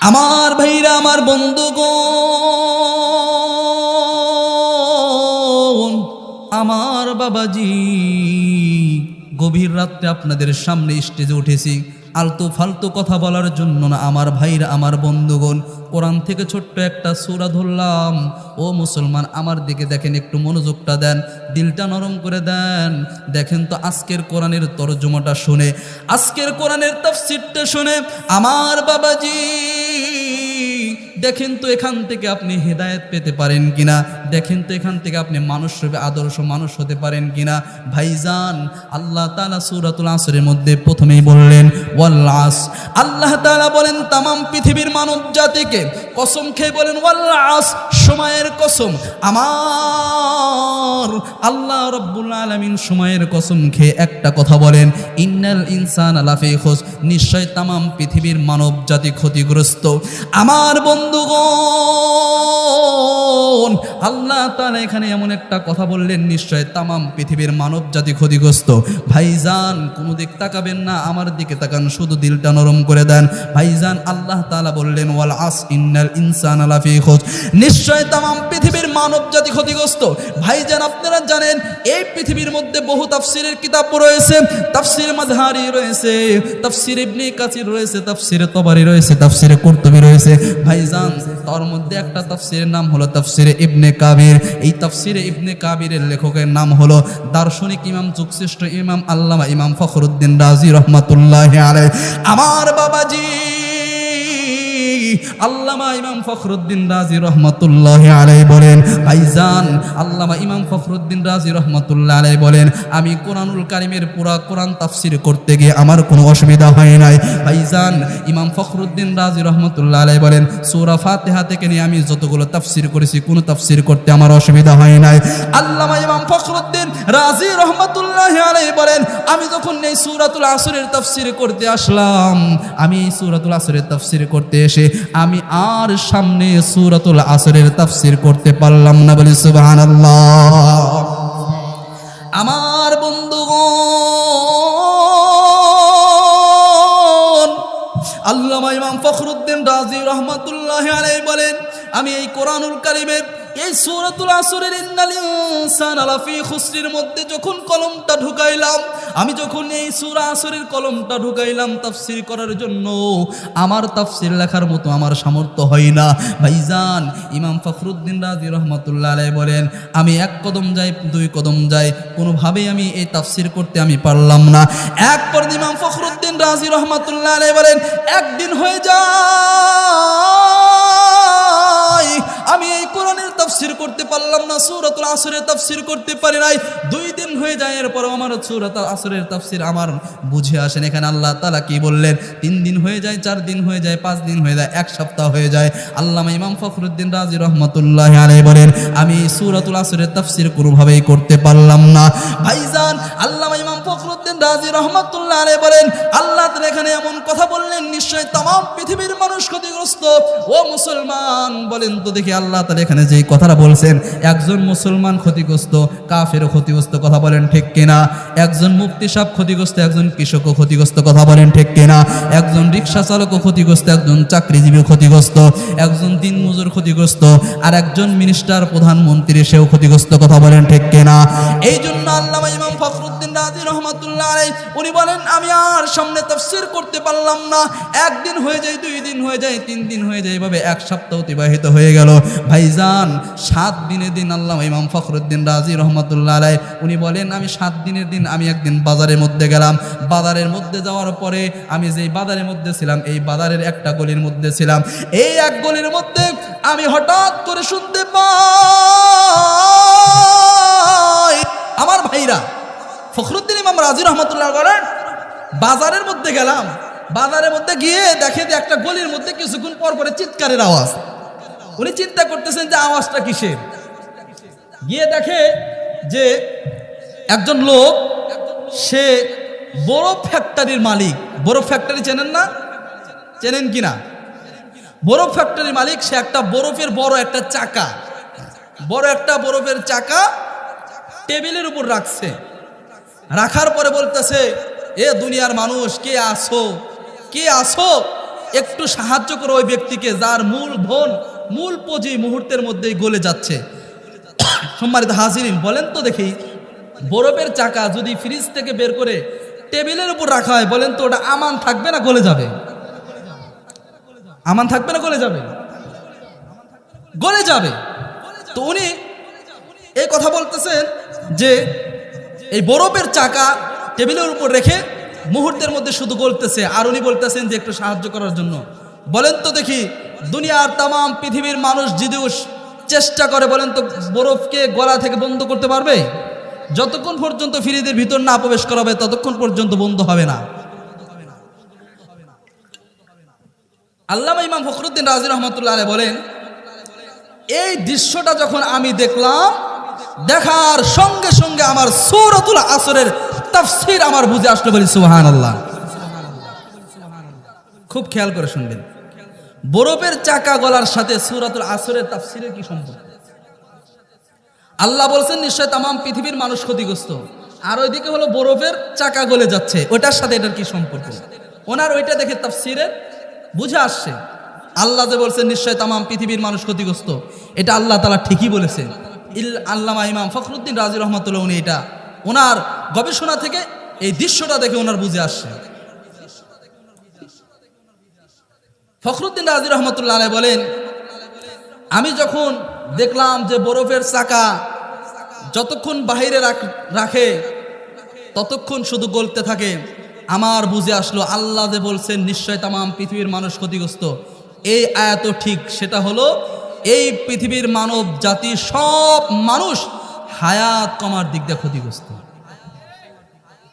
আমার ভাইরা, আমার বন্ধুগণ, আমার বাবাজি, গভীর রাত্রে আপনাদের সামনে স্টেজে উঠেছি। আলতু ফালতু কথা বলার জন্য না, আমার ভাইরা, আমার বন্ধুগণ, কোরআন থেকে ছোট্ট একটা সুরা ধরলাম। ও মুসলমান, আমার দিকে দেখেন, একটু মনোযোগটা দেন, দিলটা নরম করে দেন। দেখেন তো আজকের কোরআনের তরজমাটা শুনে, আজকের কোরআনের তাফসিরটা শুনে, আমার বাবাজি দেখেন তো এখান থেকে আপনি হেদায়েত পেতে পারেন কিনা? দেখেন তো এখান থেকে আপনি মানুষ আদর্শ মানুষ হতে পারেন কিনা? ভাইজান, আল্লাহ তালা সুরাতুল আসরের মধ্যে প্রথমেই বললেন ওয়াল্লাস আল্লাহ তালা বলেন, তামাম পৃথিবীর মানব জাতিকে কসম খেয়ে বলেন ওয়াল্লাস সময়ের কসম। আমার আল্লাহ রব্বুল আলমিন সময়ের কসম খেয়ে একটা কথা বলেন, ইন্নাল ইনসান আলাফি খোঁজ নিশ্চয় তামাম পৃথিবীর মানব জাতি ক্ষতিগ্রস্ত। আমার বন্ধুগণ, আল্লাহ তাআলা এখানে এমন একটা কথা বললেন, নিশ্চয় তামাম পৃথিবীর মানব জাতি ক্ষতিগ্রস্ত। ভাইজান, কোনো দিক তাকাবেন না, আমার দিকে তাকান, শুধু দিলটা নরম করে দেন। ভাইজান, আল্লাহ তাআলা বললেন, ওয়াল আস, ইন্নাল ইনসান আলাফি খোঁজ নিশ্চয় তামাম পৃথিবীর মানব জাতি ক্ষতিগ্রস্ত। ভাইজান, আপনারা জানেন, এই পৃথিবীর মধ্যে বহু তাফসিরের কিতাব রয়েছে, তাফসির মাঝহারি রয়েছে, তাফসির ইবনে কাসির রয়েছে, তাফসিরে তবারি রয়েছে, তাফসিরে কুরতুবি রয়েছে। ভাইজান তার মধ্যে একটা তাফসিরের নাম হলো তাফসিরে ইবনে কাবির। এই তাফসিরে ইবনে কাবিরের লেখকের নাম হলো দার্শনিক ইমাম যুগশ্রেষ্ঠ ইমাম আল্লামা ইমাম ফখরুদ্দিন রাজি রহমাতুল্লাহ আলাই আমার বাবাজি আল্লামা ইমাম ফখরুদ্দিন রাজি রহমতুল্লাহ আলাই বলেন, ভাইজান, আল্লামা ইমাম ফখরুদ্দিন রাজি রহমতুল্লাহ আলাই বলেন, আমি কোরআনুল কারিমের পুরা কোরআন তাফসির করতে গিয়ে আমার কোনো অসুবিধা হয় নাই। ভাইজান, ইমাম ফখরুদ্দিন রাজি রহমতুল্লাহ আলাই বলেন, সূরা ফাতিহা থেকে নিয়ে আমি যতগুলো তাফসির করেছি, কোনো তাফসির করতে আমার অসুবিধা হয় নাই। আল্লামা ইমাম ফখরুদ্দিন রাজি রহমতুল্লাহ আলাই বলেন আমি যখন এই সূরাতুল আসরের তাফসির করতে আসলাম, আমি এই সূরাতুল আসরের তাফসির করতে এসে আমি আর সামনে সূরাতুল আসরের তাফসির করতে পারলাম না বলি সুবহানাল্লাহ। আমার বন্ধুগণ, আল্লামা ইমাম ফখরুদ্দিন রাজি রহমতুল্লাহ আলাইহি বলেন, আমি এই কোরআনুল কারিমের এই সূরাতুল আসরের ইন্নাল ইনসান খুসরির মধ্যে যখন কলমটা ঢুকাইলাম, আমি যখন এই সূরা আসরের কলমটা ঢুকাইলাম তাফসীর করার জন্য, আমার তাফসীর লেখার মতো আমার সামর্থ্য হয় না। ভাইজান, ইমাম ফখরুদ্দিন রাজি রহমাতুল্লাহ আলাইহি বলেন, আমি এক কদম যাই, দুই কদম যাই, কোনোভাবেই আমি এই তাফসীর করতে আমি পারলাম না। এক পর ইমাম ফখরুদ্দিন রাজি রহমাতুল্লাহ আলাইহি বলেন, একদিন হয়ে যায় সূরাতুল আসরের তাফসির করতে পারি নাই। দুই দিন হয়ে যায়, এরপর আমার সুরাতুল আসরের তাফসির আমার বুঝে আসেন এখানে আল্লাহ তালা কি বললেন? তিন দিন হয়ে যায়, চার দিন হয়ে যায়, পাঁচ দিন হয়ে যায়, এক সপ্তাহ হয়ে যায়। আল্লাহ ইমাম ফখরুদ্দিন রাজি রহমতুল্লাহ আলাই বলেন, আমি সুরাতুল আসরের তাফসির কোনোভাবেই করতে পারলাম না। ভাইজান, আল্লামা ইমাম ফখরুদ্দিন রাজি রহমতুল্লাহ আলে বলেন, আল্লাহ তালা এখানে এমন কথা বললেন নিশ্চয় তমাম পৃথিবীর মানুষ ক্ষতিগ্রস্ত। ও মুসলমান, বলেন তো দেখি আল্লাহ তালা এখানে যে কথাটা বলছেন, একজন মুসলমান ক্ষতিগ্রস্ত কাফের ক্ষতিগ্রস্ত কথা বলেন ঠিক কিনা? একজন মুক্তি সাপ ক্ষতিগ্রস্ত, একজন কৃষকও ক্ষতিগ্রস্ত কথা বলেন ঠিক কিনা? একজন রিক্সা চালকও ক্ষতিগ্রস্ত, একজন চাকরিজীবী ক্ষতিগ্রস্ত। একজন দিনমজুর ক্ষতিগ্রস্ত আর একজন মিনিস্টার প্রধানমন্ত্রী, সেও ক্ষতিগ্রস্ত কথা বলেন ঠিক কিনা? এই জন্য আল্লাহ ইমাম আলাই উনি বলেন, আমি আর সামনে তাফসীর করতে পারলাম না। একদিন হয়ে যায়, দুই দিন হয়ে যায়, তিন দিন হয়ে যায়, এভাবে এক সপ্তাহ অতিবাহিত হয়ে গেল। ভাইজান, সাত দিনের দিন আল্লাহ ইমাম ফখরুদ্দিন রাজি রহমতুল্লাহ আলাই উনি বলেন, আমি সাত দিনের দিন আমি একদিন বাজারের মধ্যে গেলাম। বাজারের মধ্যে যাওয়ার পরে আমি যেই বাজারের মধ্যে ছিলাম, এই বাজারের একটা গলির মধ্যে ছিলাম। এই এক গলির মধ্যে আমি হঠাৎ করে শুনতে পাই, আমার ভাইরা ফখরুদ্দিন রাজি রহমতুল্লাহ বলেন, বাজারের মধ্যে গেলাম, বাজারের মধ্যে গিয়ে দেখে যে একটা গলির মধ্যে কিছুক্ষণ পর পরে চিৎকারের আওয়াজ। উনি চিন্তা করতেছেন যে আওয়াজটা কিসের? গিয়ে দেখে যে একজন লোক, সে বড় ফ্যাক্টরির মালিক। বরফ ফ্যাক্টরি চেনেন না? চেনেন কি না? বরফ ফ্যাক্টরির মালিক, সে একটা বরফের বড় একটা চাকা। বড় একটা বরফের চাকা টেবিলের উপর রাখছে। রাখার পরে বলতেছে, এ দুনিয়ার মানুষ, কে আসো? কে আসো? একটু সাহায্য করো ওই ব্যক্তিকে যার মূল ধন, মূল পুঁজি মুহূর্তের মধ্যেই গলে যাচ্ছে। সম্মানিত হাজিরিন, বলেন তো দেখি, বরফের চাকা যদি ফ্রিজ থেকে বের করে টেবিলের উপর রাখা হয়, বলেন তো ওটা আমান থাকবে না গলে যাবে? আমান থাকবে না গলে যাবে? গলে যাবে। তো উনি এই কথা বলতেছেন যে বরফের চাকা টেবিলের উপর রেখে মুহূর্তের মধ্যে শুধু গলতেছে আর উনি বলতেছেন যে একটু সাহায্য করার জন্য। বলেন তো দেখি, দুনিয়ার তাম পৃথিবীর মানুষ যদিও চেষ্টা করে, বলেন তো, বরফকে গলা থেকে বন্ধ করতে পারবে? যতক্ষণ পর্যন্ত ফিরিদের ভিতর না প্রবেশ করাবে ততক্ষণ পর্যন্ত বন্ধ হবে না। আল্লামা ইমাম ফখরুদ্দিন রাজি রহমতুল্লাহ বলেন, এই দৃশ্যটা যখন আমি দেখলাম দেখার সঙ্গে সঙ্গে আমার সৌরতুল আসরের তাফসির আমার বুঝে আসলো বলি সুহান আল্লাহ খুব খেয়াল করে শুনবেন। বরফের চাকা গলার সাথে সুরাতুল আসরের তাফসিরের কি সম্পর্ক? আল্লাহ বলছেন, নিশ্চয় তাম পৃথিবীর মানুষ ক্ষতিগ্রস্ত। আর ওইদিকে হলো বরফের চাকা গলে যাচ্ছে। ওটার সাথে এটার কি সম্পর্ক? ওনার ওইটা দেখে তাফসিরের বুঝে আসছে। আল্লাহ যে বলছেন, নিশ্চয় তাম পৃথিবীর মানুষ ক্ষতিগ্রস্ত। এটা আল্লাহ তালা ঠিকই বলেছে ইল আল্লামা ইমাম ফখরুদ্দিন রাজি রহমতুল্লাহ উনি এটা। ওনার গবেষণা থেকে এই দৃশ্যটা দেখে ওনার বুঝে আসছে। ফখরুদ্দিন রাজি রহমতুল্লাহ আলাইহ বলেন, আমি যখন দেখলাম যে বরফের চাকা যতক্ষণ বাহিরে রাখে ততক্ষণ শুধু গলতে থাকে, আমার বুঝে আসলো আল্লাহ যে বলছেন, নিশ্চয় তাম পৃথিবীর মানুষ ক্ষতিগ্রস্ত। এই আয়াত ঠিক, সেটা হলো এই পৃথিবীর মানব জাতি সব মানুষ হায়াত কমার দিক দিয়ে ক্ষতিগ্রস্ত।